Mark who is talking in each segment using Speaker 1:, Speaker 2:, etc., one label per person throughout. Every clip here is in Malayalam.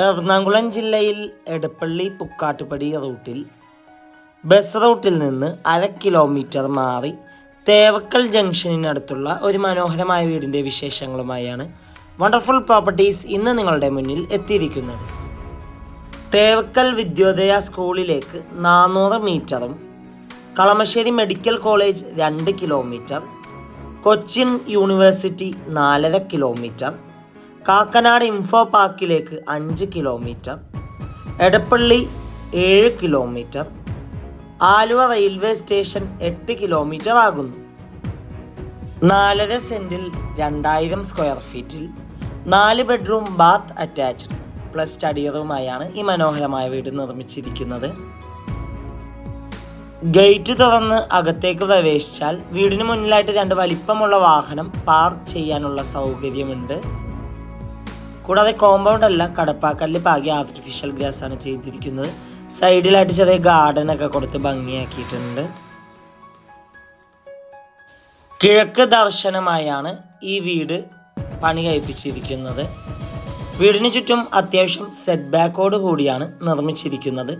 Speaker 1: എറണാകുളം ജില്ലയിൽ എടപ്പള്ളി പുക്കാട്ടുപടി റൂട്ടിൽ ബസ് റൂട്ടിൽ നിന്ന് അര കിലോമീറ്റർ മാറി തേവക്കൽ ജംഗ്ഷനിനടുത്തുള്ള ഒരു മനോഹരമായ വീടിന്റെ വിശേഷങ്ങളുമായാണ് വണ്ടർഫുൾ പ്രോപ്പർട്ടീസ് ഇന്ന് നിങ്ങളുടെ മുന്നിൽ എത്തിയിരിക്കുന്നത്. തേവക്കൽ വിദ്യോദയ സ്കൂളിലേക്ക് നാനൂറ് മീറ്ററും കളമശ്ശേരി മെഡിക്കൽ കോളേജ് രണ്ട് കിലോമീറ്റർ കൊച്ചിൻ യൂണിവേഴ്സിറ്റി നാലര കിലോമീറ്റർ കാക്കനാട് ഇൻഫോ പാർക്കിലേക്ക് അഞ്ച് കിലോമീറ്റർ എടപ്പള്ളി ഏഴ് കിലോമീറ്റർ ആലുവ റെയിൽവേ സ്റ്റേഷൻ എട്ട് കിലോമീറ്റർ ആകുന്നു. നാലര സെന്റിൽ രണ്ടായിരം സ്ക്വയർ ഫീറ്റിൽ നാല് bedroom bath attached plus study റൂമായാണ് ഈ മനോഹരമായ വീട് നിർമ്മിച്ചിരിക്കുന്നത്. ഗേറ്റ് തുറന്ന് അകത്തേക്ക് പ്രവേശിച്ചാൽ വീടിന് മുന്നിലായിട്ട് രണ്ട് വലിപ്പമുള്ള വാഹനം പാർക്ക് ചെയ്യാനുള്ള സൗകര്യമുണ്ട്. കൂടാതെ കോമ്പൗണ്ട് അല്ല കടപ്പാക്കല്ല് പാകി ആർട്ടിഫിഷ്യൽ ഗ്രാസ് ആണ് ചെയ്തിരിക്കുന്നത്. സൈഡിലായിട്ട് ചെറിയ ഗാർഡൻ ഒക്കെ കൊടുത്ത് ഭംഗിയാക്കിയിട്ടുണ്ട്. കിഴക്ക് ദർശനമായാണ് ഈ വീട് പണി കഴിപ്പിച്ചിരിക്കുന്നത്. വീടിന് ചുറ്റും അത്യാവശ്യം സെറ്റ് ബാക്കോട് കൂടിയാണ് നിർമ്മിച്ചിരിക്കുന്നത്.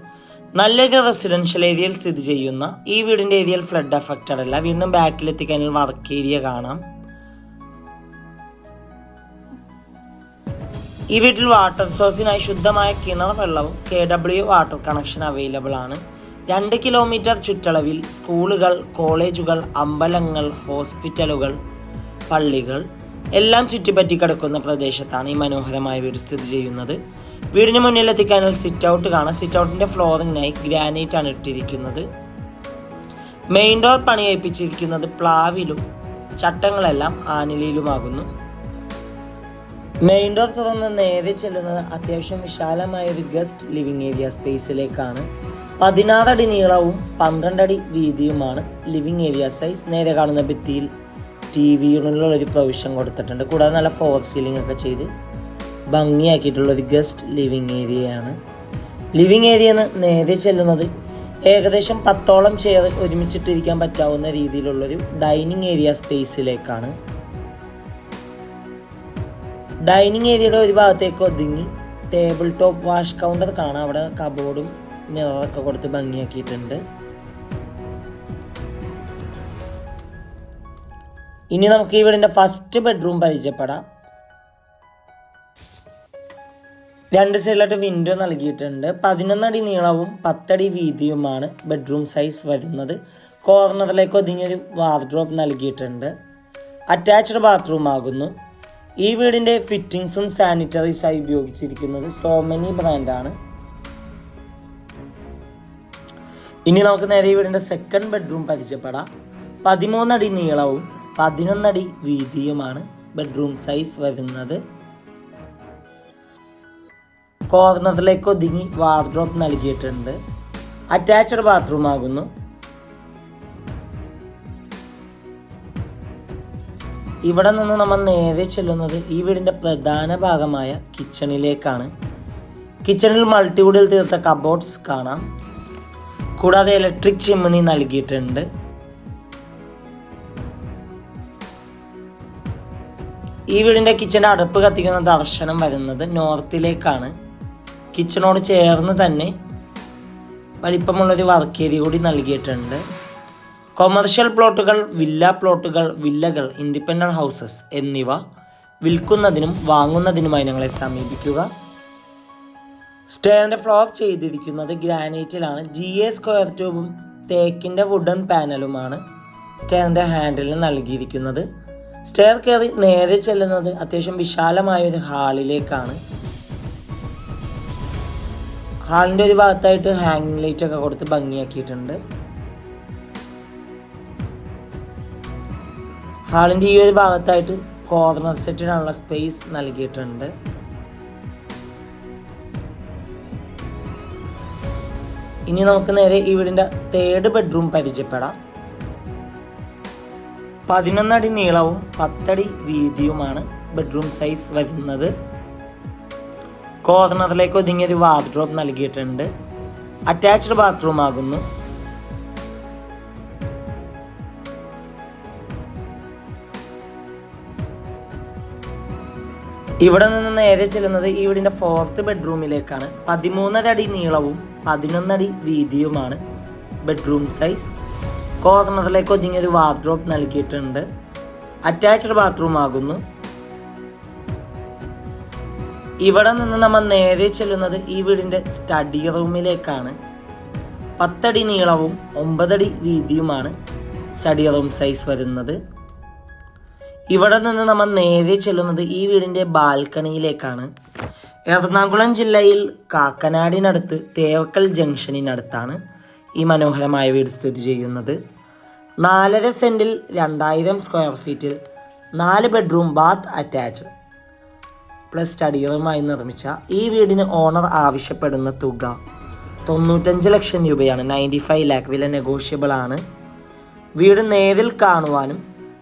Speaker 1: നല്ലൊരു റെസിഡൻഷ്യൽ ഏരിയയിൽ സ്ഥിതി ചെയ്യുന്ന ഈ വീടിന്റെ ഏരിയയിൽ ഫ്ലഡ് അഫക്റ്റഡ് അല്ല. വീണ്ടും ബാക്കിലെത്തിക്കഴിഞ്ഞാൽ വർക്ക് ഏരിയ കാണാം. ഈ വീട്ടിൽ വാട്ടർ സോഴ്സിനായി ശുദ്ധമായ കിണർ വെള്ളവും K W water connection available ആണ്. രണ്ട് കിലോമീറ്റർ ചുറ്റളവിൽ സ്കൂളുകൾ കോളേജുകൾ അമ്പലങ്ങൾ ഹോസ്പിറ്റലുകൾ പള്ളികൾ എല്ലാം ചുറ്റിപ്പറ്റി കിടക്കുന്ന പ്രദേശത്താണ് ഈ മനോഹരമായ വീട് സ്ഥിതി ചെയ്യുന്നത്. വീടിന് മുന്നിൽ എത്തിക്കാനാൽ സിറ്റ് ഔട്ട് കാണാം. സിറ്റ് ഔട്ടിന്റെ ഫ്ലോറിങ്ങിനായി ഗ്രാനൈറ്റ് ആണ് ഇട്ടിരിക്കുന്നത്. മെയിൻ ഡോർ പണിയേപ്പിച്ചിരിക്കുന്നത് പ്ലാവിലും ചട്ടങ്ങളെല്ലാം ആനിലയിലുമാകുന്നു. മെയിൻ ഡോർ തുറന്ന് നേരെ ചെല്ലുന്നത് അത്യാവശ്യം വിശാലമായ ഒരു ഗസ്റ്റ് ലിവിംഗ് ഏരിയ സ്പേസിലേക്കാണ് പതിനാറടി നീളവും പന്ത്രണ്ടടി വീതിയുമാണ് ലിവിംഗ് ഏരിയ സൈസ് നേരെ കാണുന്ന ഭിത്തിയിൽ ടി വിയിലുള്ള ഒരു പ്രൊവിഷൻ കൊടുത്തിട്ടുണ്ട്. കൂടാതെ നല്ല ഫോർ സീലിംഗ് ഒക്കെ ചെയ്ത് ഭംഗിയാക്കിയിട്ടുള്ള ഒരു ഗസ്റ്റ് ലിവിംഗ് ഏരിയയാണ് ലിവിംഗ് ഏരിയ നേരെ ചെല്ലുന്നത് ഏകദേശം പത്തോളം ചെയർ ഒരുമിച്ചിട്ടിരിക്കാൻ പറ്റാവുന്ന രീതിയിലുള്ളൊരു ഡൈനിങ് ഏരിയ സ്പേസിലേക്കാണ് ഡൈനിങ് ഏരിയയുടെ ഒരു ഭാഗത്തേക്ക് ഒതുങ്ങി ടേബിൾ ടോപ്പ് വാഷ് കൗണ്ടർ കാണാം. അവിടെ കബോർഡും മിററൊക്കെ കൊടുത്ത് ഭംഗിയാക്കിയിട്ടുണ്ട്. ഇനി നമുക്ക് ഈ വീടിന്റെ ഫസ്റ്റ് ബെഡ്റൂം പരിചയപ്പെടാം. രണ്ട് സൈഡിലായിട്ട് വിൻഡോ നൽകിയിട്ടുണ്ട്. പതിനൊന്നടി നീളവും പത്തടി വീതിയുമാണ് ബെഡ്റൂം സൈസ് വരുന്നത്. കോർണറിലേക്ക് ഒതുങ്ങിയൊരു വാർഡ്രോബ് നൽകിയിട്ടുണ്ട്. അറ്റാച്ച്ഡ് ബാത്റൂം ആകുന്നു. ഈ വീടിന്റെ ഫിറ്റിങ്സും സാനിറ്ററീസായി ഉപയോഗിച്ചിരിക്കുന്നത് സോമനി ബ്രാൻഡാണ് ഇനി നമുക്ക് നേരെ ഈ വീടിന്റെ സെക്കൻഡ് ബെഡ്റൂം പരിചയപ്പെടാം. പതിമൂന്നടി നീളവും പതിനൊന്നടി വീതിയുമാണ് ബെഡ്റൂം സൈസ് വരുന്നത്. കോർണറിലേക്ക് ഒതുങ്ങി വാർഡ്രോബ് നൽകിയിട്ടുണ്ട്. അറ്റാച്ച്ഡ് ബാത്റൂം ആകുന്നു. ഇവിടെ നിന്ന് നമ്മൾ നേരെ ചെല്ലുന്നത് ഈ വീടിന്റെ പ്രധാന ഭാഗമായ കിച്ചണിലേക്കാണ് കിച്ചണിൽ മൾട്ടിവുഡിൽ തീർത്ത കബോർഡ്സ് കാണാം. കൂടാതെ ഇലക്ട്രിക് ചിമ്മിണി നൽകിയിട്ടുണ്ട്. ഈ വീടിന്റെ കിച്ചന്റെ അടുപ്പ് കത്തിക്കുന്ന ദർശനം വരുന്നത് നോർത്തിലേക്കാണ് കിച്ചണോട് ചേർന്ന് തന്നെ വലിപ്പമുള്ളൊരു വർക്ക് ഏരിയ കൂടി നൽകിയിട്ടുണ്ട്. കൊമേർഷ്യൽ പ്ലോട്ടുകൾ വില്ല പ്ലോട്ടുകൾ വില്ലകൾ ഇൻഡിപെൻഡന്റ് ഹൗസസ് എന്നിവ വിൽക്കുന്നതിനും വാങ്ങുന്നതിനുമായി ഞങ്ങളെ സമീപിക്കുക. സ്റ്റേറിന്റെ ഫ്ലോർ ചെയ്തിരിക്കുന്നത് ഗ്രാനൈറ്റിലാണ്. ജി എ സ്ക്വയർ ട്യൂബും തേക്കിന്റെ വുഡൻ പാനലുമാണ് സ്റ്റേറിന്റെ ഹാൻഡിലിന് നൽകിയിരിക്കുന്നത്. സ്റ്റെയർ കയറി നേരെ ചെല്ലുന്നത് അത്യാവശ്യം വിശാലമായ ഒരു ഹാളിലേക്കാണ്. ഹാളിന്റെ ഒരു ഭാഗത്തായിട്ട് ഹാങ്ങിങ് ലൈറ്റ് ഒക്കെ കൊടുത്ത് ഭംഗിയാക്കിയിട്ടുണ്ട്. ഹാളിന്റെ ഈ ഒരു ഭാഗത്തായിട്ട് കോർണർ സെറ്റിനുള്ള സ്പേസ് നൽകിയിട്ടുണ്ട്. ഇനി നമുക്ക് നേരെ ഈ വീടിന്റെ തേർഡ് ബെഡ്റൂം പരിചയപ്പെടാം. പതിനൊന്നടി നീളവും പത്തടി വീതിയുമാണ് ബെഡ്റൂം സൈസ് വരുന്നത്. കോർണറിലേക്ക് ഒതുങ്ങിയൊരു വാർഡ്രോബ് നൽകിയിട്ടുണ്ട്. അറ്റാച്ച്ഡ് ബാത്റൂം ആകുന്നു. ഇവിടെ നിന്ന് നേരെ ചെല്ലുന്നത് ഈ വീടിന്റെ ഫോർത്ത് ബെഡ്റൂമിലേക്കാണ് പതിമൂന്നരടി നീളവും പതിനൊന്നടി വീതിയുമാണ് ബെഡ്റൂം സൈസ് കോർണറിലേക്ക് ഒതുങ്ങിയൊരു വാർഡ്രോബ് നൽകിയിട്ടുണ്ട്. അറ്റാച്ച്ഡ് ബാത്റൂം ആകുന്നു. ഇവിടെ നിന്ന് നമ്മൾ നേരെ ചെല്ലുന്നത് ഈ വീടിന്റെ സ്റ്റഡി റൂമിലേക്കാണ് പത്തടി നീളവും ഒമ്പതടി വീതിയുമാണ് സ്റ്റഡി റൂം സൈസ് വരുന്നത്. ഇവിടെ നിന്ന് നമ്മൾ നേരെ ചെല്ലുന്നത് ഈ വീടിന്റെ ബാൽക്കണിയിലേക്കാണ്. എറണാകുളം ജില്ലയിൽ കാക്കനാടിനടുത്ത് തേവക്കൽ ജംഗ്ഷനിനടുത്താണ് ഈ മനോഹരമായ വീട് സ്ഥിതി ചെയ്യുന്നത്. നാലര സെന്റിൽ രണ്ടായിരം സ്ക്വയർ ഫീറ്റിൽ നാല് bedroom bath attach plus study റൂമായി നിർമ്മിച്ച ഈ വീടിന് ഓണർ ആവശ്യപ്പെടുന്ന തുക തൊണ്ണൂറ്റഞ്ച് ലക്ഷം രൂപയാണ്. നയന്റി ഫൈവ് ലാക്ക് വില നെഗോഷ്യബിൾ ആണ് വീട് നേരിൽ കാണുവാനും